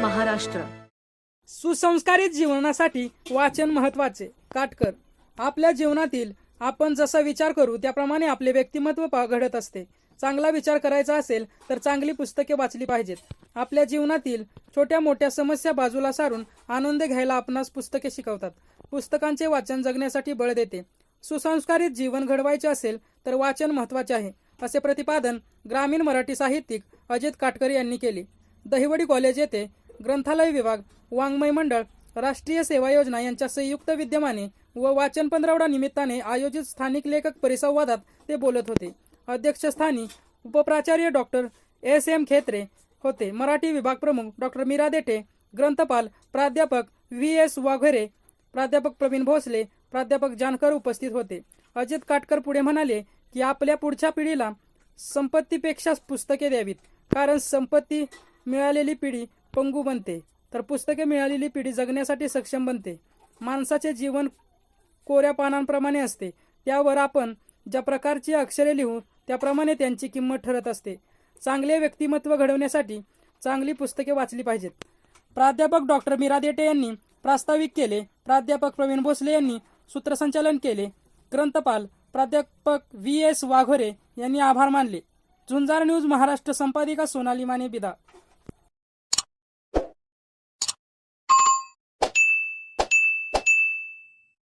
महाराष्ट्र. सुसंस्कारित जीवनासाठी वाचन महत्त्वाचे काटकर आपल्या जीवनातील आपण जसा विचार करू त्याप्रमाणे आपले व्यक्तिमत्व घडत असते. चांगला विचार करायचा असेल तर चांगली पुस्तके वाचली पाहिजेत. आपल्या जीवनातील छोट्या मोठ्या समस्या बाजूला सारून आनंद घ्यायला आपणास पुस्तके शिकवतात. पुस्तकांचे वाचन जगण्यासाठी बळ देते. सुसंस्कारित जीवन घडवायचे असेल तर वाचन महत्त्वाचे आहे असे प्रतिपादन ग्रामीण मराठी साहित्यिक अजित काटकर यांनी केले. दहिवडी कॉलेज येथे ग्रंथालय विभाग वाङ्मय मंडळ राष्ट्रीय सेवा योजना यांच्या संयुक्त विद्यमाने व वाचन पंधरवडा निमित्ताने आयोजित स्थानिक लेखक परिसंवादात ते बोलत होते. अध्यक्षस्थानी उपप्राचार्य डॉक्टर एस. एम. खेत्रे होते. मराठी विभाग प्रमुख डॉक्टर मीरा देठे ग्रंथपाल प्राध्यापक व्ही. एस. वाघेरे प्राध्यापक प्रवीण भोसले प्राध्यापक जानकर उपस्थित होते. अजित काटकर पुढे म्हणाले की आपल्या पुढच्या पिढीला संपत्तीपेक्षा पुस्तके द्यावीत कारण संपत्ती मिळालेली पिढी पंगू बनते तर पुस्तके मिळालेली पिढी जगण्यासाठी सक्षम बनते. माणसाचे जीवन कोऱ्या पानांप्रमाणे असते. त्यावर आपण ज्या प्रकारची अक्षरे लिहू त्याप्रमाणे त्यांची किंमत ठरत असते. चांगले व्यक्तिमत्व घडवण्यासाठी चांगली पुस्तके वाचली पाहिजेत. प्राध्यापक डॉक्टर मीरा देटे यांनी प्रास्ताविक केले. प्राध्यापक प्रवीण भोसले यांनी सूत्रसंचालन केले. ग्रंथपाल प्राध्यापक व्ही. एस. वाघोरे यांनी आभार मानले. झुंजार न्यूज महाराष्ट्र संपादिका सोनाली माने बिदा.